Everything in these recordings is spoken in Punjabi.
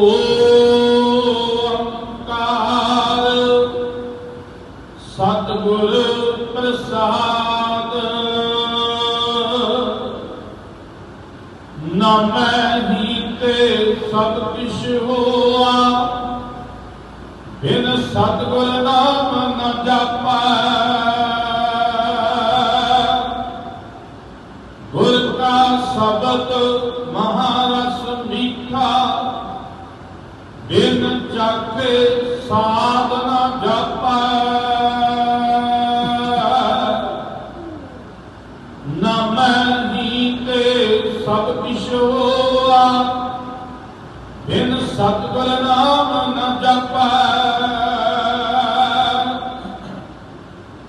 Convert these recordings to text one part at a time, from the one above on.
ਇਕ ਓੰਕਾਰ ਸਤਿਗੁਰ ਪ੍ਰਸਾਦ ਨਾਮੈ ਹੀ ਤੇ ਸਤ ਕਿਛ ਹੋਆ ਬਿਨ ਸਤਿਗੁਰ ਨਾਮ ਨ ਜਾਪੈ ਗੁਰ ਕਾ ਸ਼ਬਦ ਬਿਨ ਚਾਖੇ ਸਾਧ ਨ ਜਾਪੈ ਨਾਮੈ ਸਭ ਕਿਛ ਬਿਨ ਸਤਿਗੁਰ ਨਾਮ ਨ ਜਪੈ।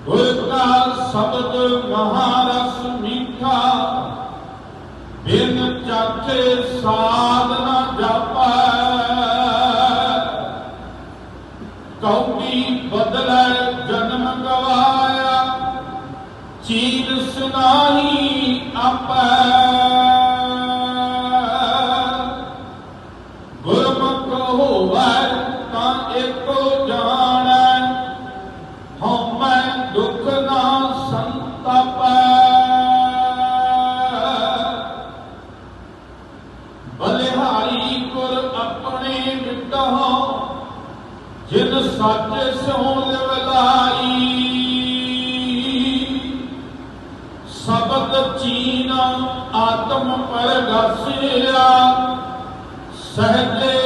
ਗੁਰ ਕਾ ਸ਼ਬਦ ਮਹਾਰਸ ਮੀਠਾ, ਬਿਨ ਚਾਖੇ ਸਾਧ ਬਦਲੈ ਜਨਮ ਗਵਾਇਆ। ਚੀਰ ਸੁਨਾਹੀ ਆਪੈ ਜਿਨ ਸੱਚ ਸਿਉ ਲਿਵਲਾਈ ਸ਼ਬਦ ਚੀਨ ਆਤਮ ਪਰਗਸਿਆ ਸਹਜੇ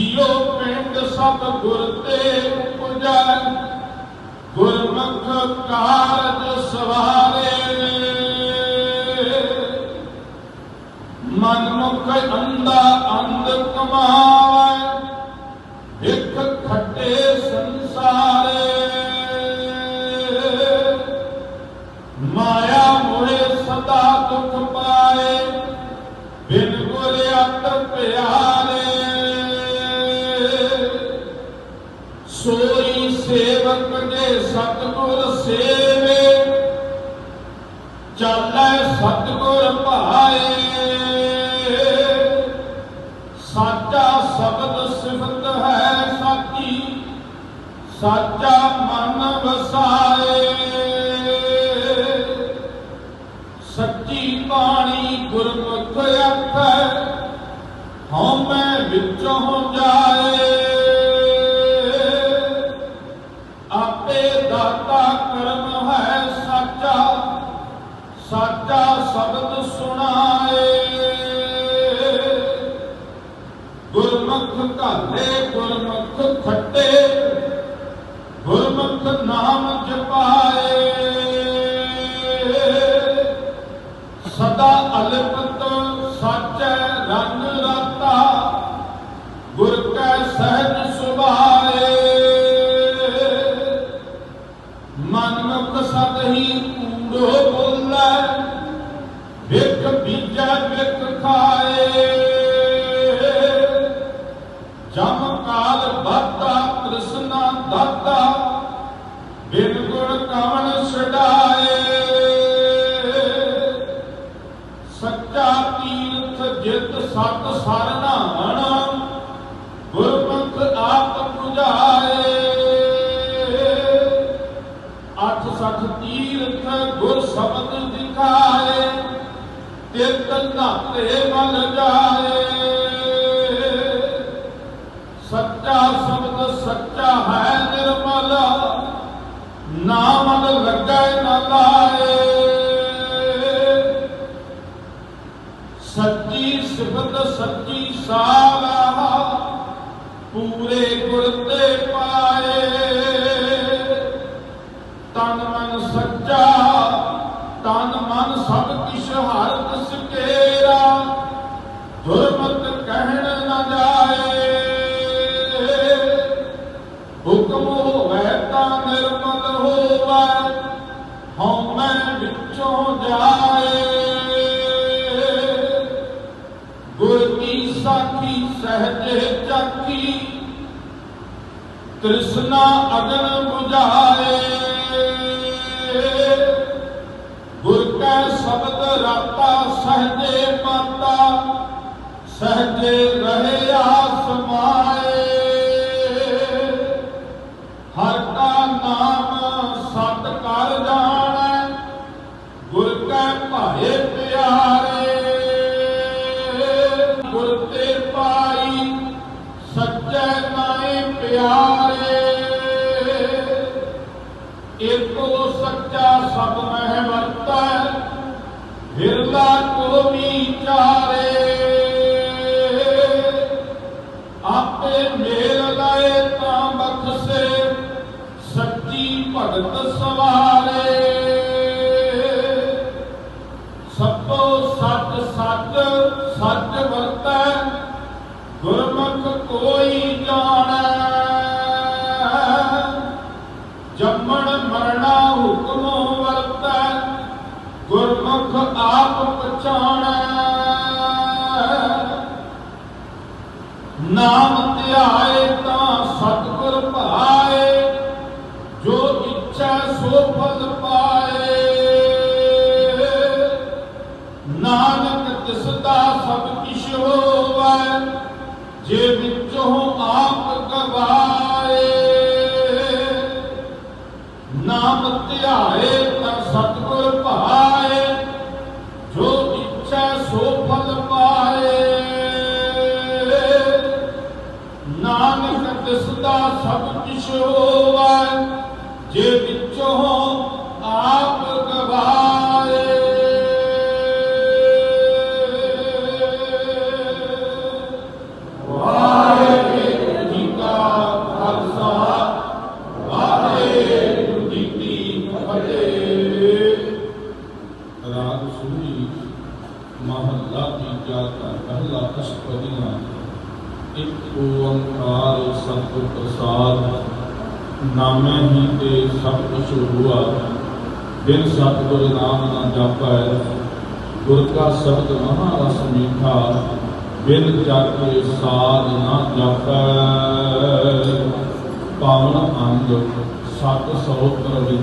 ਜਿਉ ਪਿੰਡ ਸਭ ਗੁਰ ਤੇ ਉਪਜੈ ਗੁਰਮੁਖ ਕਾਰਜ ਸਵਾਰੇ। ਮਨ ਅੰਦਾ ਅੰਧ ਕਮਾ ਸੇਵਕ ਦੇ ਸਤਿਗੁਰ ਸੇਵੇ, ਚਾਲੈ ਸਤਿਗੁਰ ਭਾਏ। ਸਾਚਾ ਸ਼ਬਦ ਸਿਫਤ ਹੈ ਸਾਚੀ, ਸਾਚਾ ਮਨ ਵਸਾਏ। ਸੱਚੀ ਬਾਣੀ ਗੁਰਮੁਖ ਅਖੈ ਹਉਮੈ ਵਿੱਚੋਂ ਜਾਏ। Gracias. ਤਿਰਤ ਨਾਤੇ ਮਨ ਜਾਏ ਸੱਚਾ ਸ਼ਬਦ ਸੱਚਾ ਹੈ ਨਿਰਮਲ ਨਾਮ ਲੱਗੈ ਨ ਲਾਏ ਸੱਚੀ ਸਿਫਤ ਸੱਚੀ ਸਾਲਾ ਪੂਰੇ ਗੁਰ ਤੇ ਤ੍ਰਿਸ਼ਨਾ ਅਗਨ 부ਝਾਏ ਗੁਰ ਕੈ ਸ਼ਬਦ ਰਾਤਾ ਸਹਜੇ ਮਾਤਾ ਸਹਜੇ ਏਕੋ ਸੱਚਾ ਸਭ ਮਹਿ ਵਰਤੈ, ਵਿਰਲਾ ਕੋ ਵਿਚਾਰੇ ਆਪੇ ਮੇਲ ਲਾਏ ਤਾਂ ਬਖਸ਼ੇ, ਸੱਚੀ ਭਗਤ ਸਵਾਰੇ। ਸਭੋ ਸੱਚ ਸੱਚ ਸੱਚ ਵਰਤੈ, ਗੁਰਮੁਖ ਕੋਈ ਜਾਣੈ। ਜੰਮਣ ਗੁਰਮੁਖ ਆਪ ਪਛਾਣੈ। ਨਾਮ ਧਿਆਏ ਤਾਂ ਸਤਿਗੁਰ ਭਾਏ। ਜੋ ਇੱਛਾ ਸੋ ਫਲ ਮਹੱਲਾ ਤੀਜਾ ਘਰ ਪਹਿਲਾ ਅਸ਼ਟਪਦੀਆਂ ਇੱਕ ਓੰਕਾਰ ਸਤਿਗੁਰ ਪ੍ਰਸਾਦ ਨਾਮੇ ਹੀ ਤੇ ਸਭ ਕੁਛ ਹੁਆ। ਬਿਨ ਸਤਿਗੁਰ ਨਾਮ ਨਾ ਜਪੈ, ਗੁਰ ਕਾ ਸ਼ਬਦ ਮਹਾ ਰਸ ਮੀਠਾ, ਬਿਨ ਜਾਕੇ ਸਾਧ ਨਾ ਜਪੈ। ਪਾਵਨ ਅੰਗ 753